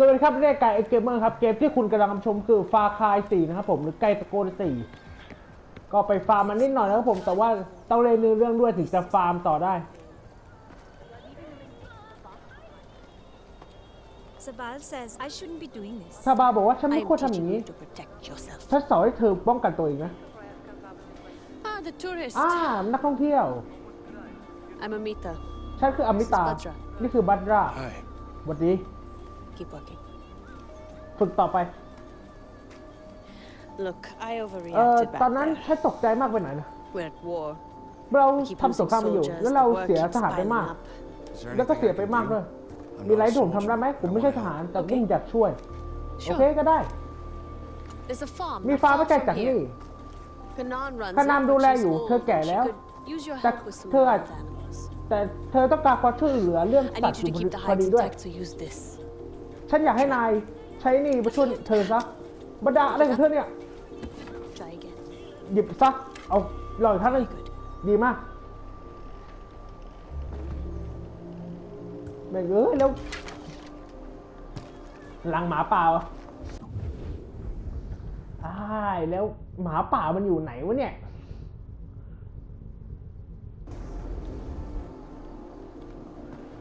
สวัสดีครับเรียกไก่เกมเมอร์ครับ เกมที่คุณกำลังชมคือฟาคาย4นะครับผมหรือไก่ตะโกน4ก็ไปฟาร์มมันนิดหน่อยนะครับผม แต่ว่าต้องเล่นเนื้อเรื่องด้วยถึงจะฟาร์มต่อได้ Sabal says I shouldn't be doing this. ซาบาบอกว่าฉันไม่ I'm ควรทำอย่าง teaching นี้ you to protect yourself. ฉันสอนให้เธอป้องกันตัวเองนะ Ah, the tourist. อ่านักท่องเที่ยว I'm Amita. ฉันคืออมิตา This is Badra นี่คือบัตรา Hi. สวัสดี Keep working. ฝึกต่อไป Look, I เอ่อ overreacted ตอน back นั้น there. ฉันตกใจมากไปหน่อยนะ We're at war. เรา Keep ทำสงครามไปอยู่ soldiers. แล้วเรา The work เสีย keeps ทหารไป piling มาก up. Is there แล้วก็ anything เสีย I ไป can มาก do? ด้วย I'm มีอะไร not a ที่ผมทำได้ soldier. ไหมผมไม่ I ใช่ wanna ทหาร help. แต่ผมอยากช่วย โอเค Sure. ก็ได้ There's a farm. มี not ฟาร์ม far ไม่ไกล from จากนี่ here. Kanan runs คานาม it, ดู but แล she's อยู่ old เธอแก่ and she แล้ว could use your แต่ help with some เธออาจ wild animals. แต่เธอต้องการความช่วยเหลือเรื่อง I สัต need ว์ you to อยู่ keep the พอ hides ดีด้วย intact, so use this. ฉันอยากให้นายใช้นี่มาช่วยเธอซะบรรดาอะไรของเธอเนี่ย Try again. หยิบซะ เอาลอยท่านหนึง Very good. ดีมากแม่งเอ้ยแล้วหลังหมาป่าวะอ้แล้วหมาป่ามันอยู่ไหนวะเนี่ย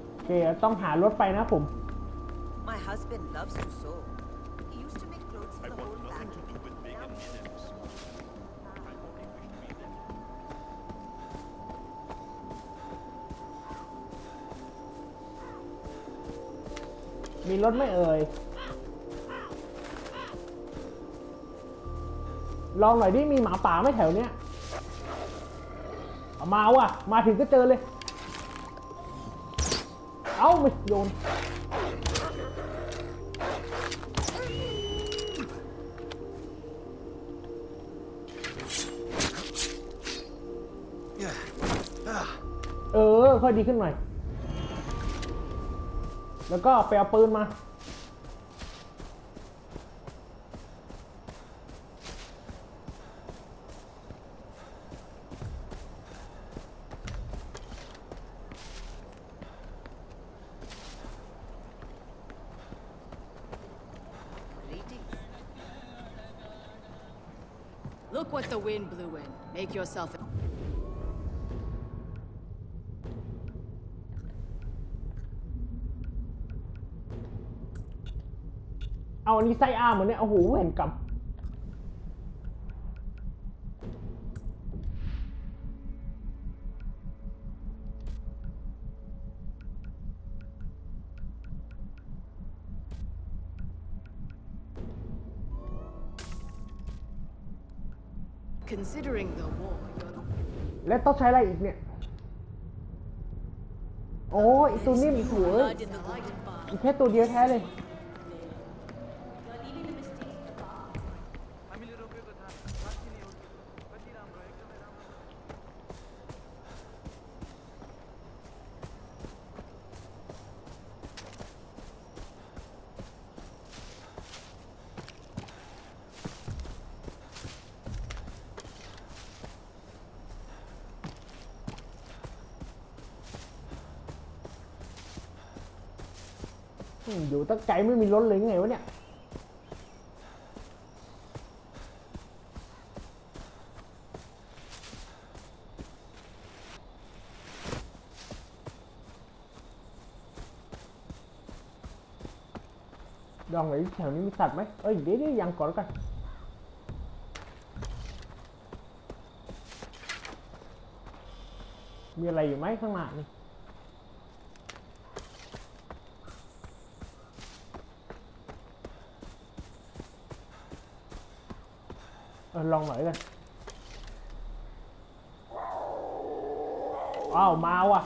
โอเค ต้องหารถไปนะผม husband loves to sew. He used to make clothes for the whole family. มีรถไหม่เอ่ย ลองหน่อยดิมีหมาป่าไหม่แถวเนี้ยเอามาว่ะ มาถึงก็เจอเลย เอ้าไม่โยน ออค่อยดีขึ้นหน่อย แล้วก็ไปเอาปืนมา Look what the wind blew in. Make yourself. เอาอั นนี้ไส้อาเหมือนเนี่ยโอ้โหเห็นกับ Considering the war, you're และต้องใช้อะไรอีกเนี่ย โอ้ยอีตัวนี้มันหัว blood in the light bar. อีกแค่ตัวเดียวแท้เลย อยู่ตั้งไกลไม่มีรถเลยไงวะเนี่ยลองไหนแถวนี้มีสัตว์ไหมเอ้ยเดี๋ยวนี้ยังก่อนกันมีอะไรอยู่ไหมข้างหน้านี่ เออลองหน่อยกันว้าว มาว่ะ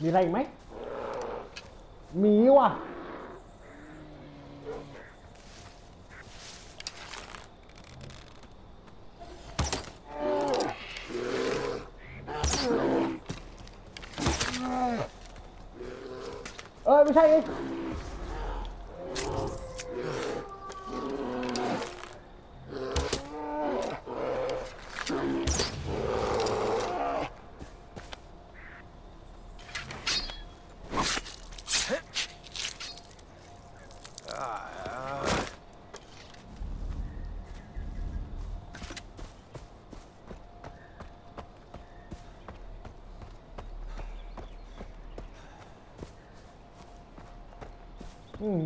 มีอะไรอีกไหม มีว่ะ เเอ้ย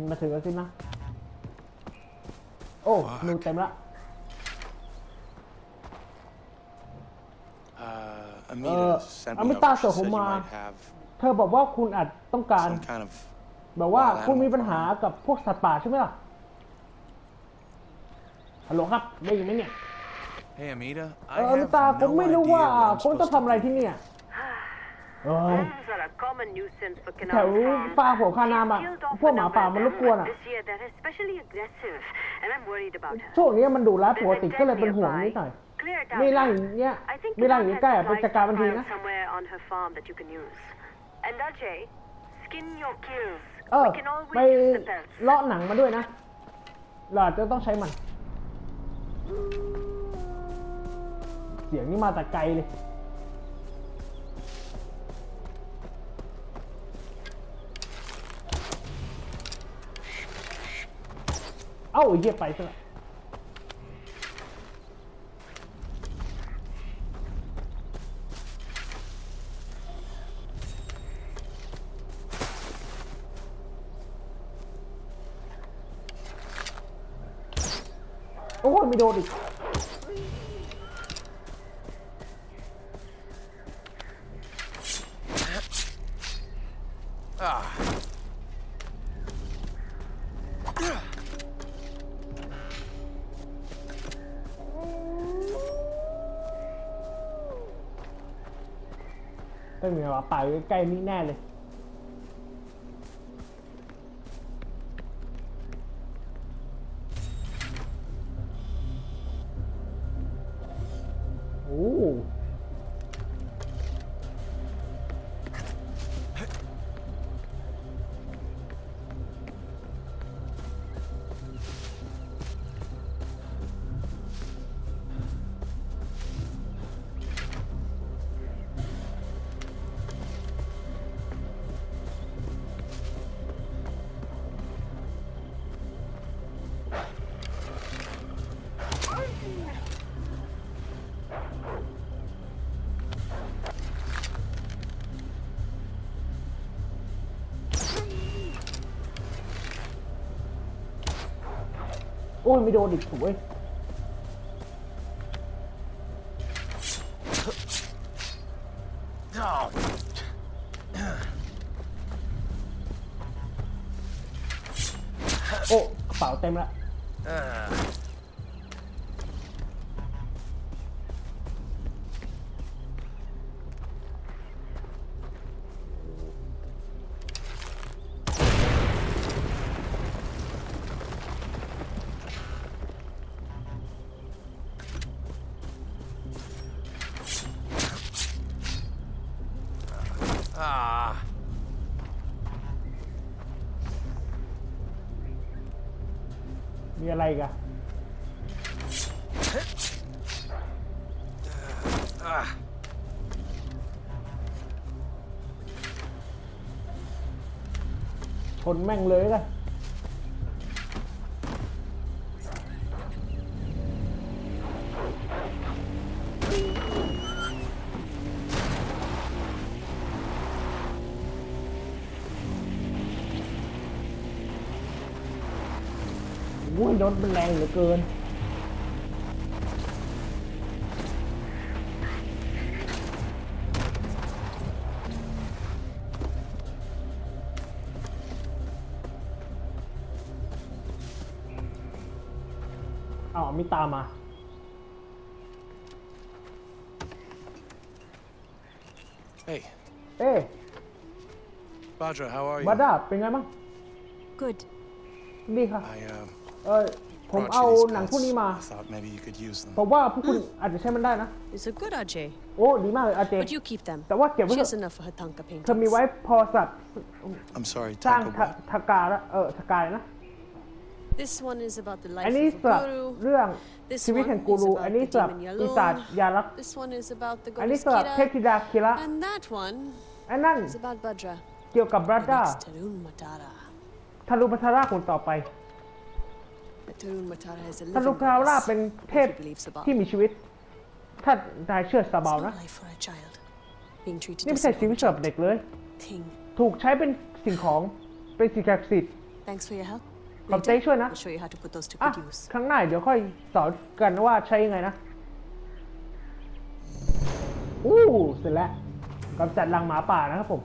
ไม่ใช่เอ้ยอืมมาถึงแล้วสินะ โอ้นูเต็มละ Uh, Uh, Amita sent me Amita over. She said you Sohoma. might have เธอบอกว่าคุณอาจต้องการ some kind of แบบว่า wild คุณมี animal ปัญหา farm. กับพวกสัตว์ป่าใช่ไหมล่ะ ฮัลโหลครับได้ยินไหมเนี่ย Hey, Amita. เอออมิตาผมไม่รู้ว่าคุณต้องทำอะไรที่เนี่ย เอ้ย Wolves are a common nuisance for แถว Canal Farm. ป่าหัวคานามอะ Killed off พวก a หมา number ป่า of มันรบกวน them, อะ but this year they're especially aggressive, and I'm worried about her. ช่วงนี้มันดุร้ายปกติก็เลยเป็นห่วงนิดหน่อย Clear it มี out. ร่างอย่างเงี้ย I think มีร่างอย่าง Canal ใกล้ has อะไป supplies จัดการมันที files นะ somewhere on her farm that you can use. And Ajay, skin your kills. เออ We can always ไป use the pelts. เลาะหนังมาด้วยนะเราอาจจะต้องใช้มัน เสียงนี่มาแต่ไกลเลย เอ้าไอ้เหี้ยไปซะละโอ้ยไม่โดนอีกอ่า ต้องมีหมาป่าอยู่ใกล้นี่แน่เลย โอ้ยไม่โดนอีกโอ้ยโอ้กระเป๋าเต็มละ มีอะไรกันชนแม่งเลยนะ วุ้ยรถมันแรงเหลือเกินเอามิตามมา Hey, เอ๊ะ Badra, how are you? บัดดาเป็นไงบ้าง Good. ดีค่ะ I um, เออผม brought เอา you these หนัง pants. พวกนี้มา I thought maybe you could use them. ผมว่าพวกคุณอาจจะใช้มันได้นะ It's a good Ajay. โอ้ดีมากเลยอาเจ But you keep them. แต่ว่าเก็บไว้ She เถ has อะ enough for her Tanka เธอมี paintings. ไว้พอสับ I'm sorry, สร้าง Tonka ทะ what? ทากาละเออทากายนะ This one is about the อัน life นี้ of สำหรับ a guru. เรื่อง This ชีวิต one แห่งกู is รู about อัน the นี้สำหรับ demon ปีศาจ Yalung. ยาลักษ์ This one is about the อันนี้ goddess สำหรับเทพธิ Kira. ดาคิระ And that one อันนั้น is about Badra. เกี่ยวกับบรา The ดา next Tarun Matara. ทารุปัทาราคนต่อไป The Tarun Matara is a ทารุ living ปัทารา goddess. เป็นเทพ He believes about. ที่มีชีวิต ถ้านายเชื่อซาบา It's นะ no life for a child. Being treated นี่ as ไม่ใช่ an ชีวิตสำหรับ object. เด็กเลย Thing. ถูกใช้เป็นสิ่งของ เป็นสิ่งศักดิ์สิทธิ์ Thanks for your help. ขอบใจ Later, ช่วยนะ I'll show you how to put those to อะ good use. ครั้งหน้าเดี๋ยวค่อยสอนกันว่าใช้ยังไงนะ อู้เสร็จแล้วกำจัดรังหมาป่านะครับผม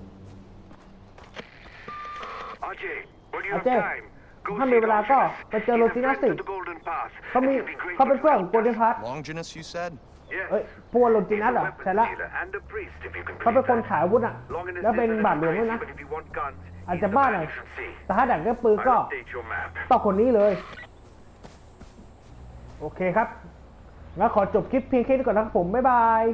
Ajay, when you Ajay, have time, go ถ้า see มีเวลาก็ Longinus. ไปเจอ He's โร a จินัส friend สิ of the Golden Pass. เขามี He'll be great เขาเป็น for เพื่อนของโกลเด้น help. พัท Longinus, you said? Yes. เอ้ยพวกโรจิ He's นัส a เหรอ weapons ใช่ละ dealer and a priest, if you can เขาเป็น believe คน that. ขายอาวุธอะ Longinus แล้วเป็น isn't บาทหลวง crazy, ด้วยนะ but if you want guns, อาจ he's จะ the บ้า man หน่อย you should see. แต่ถ้าดักได้ปืนก็ I'll update your map. ต้องคนนี้เลย โอเคครับงั้นขอจบคลิปเพียงแค่นี้ก่อนนะครับผม บ๊ายบาย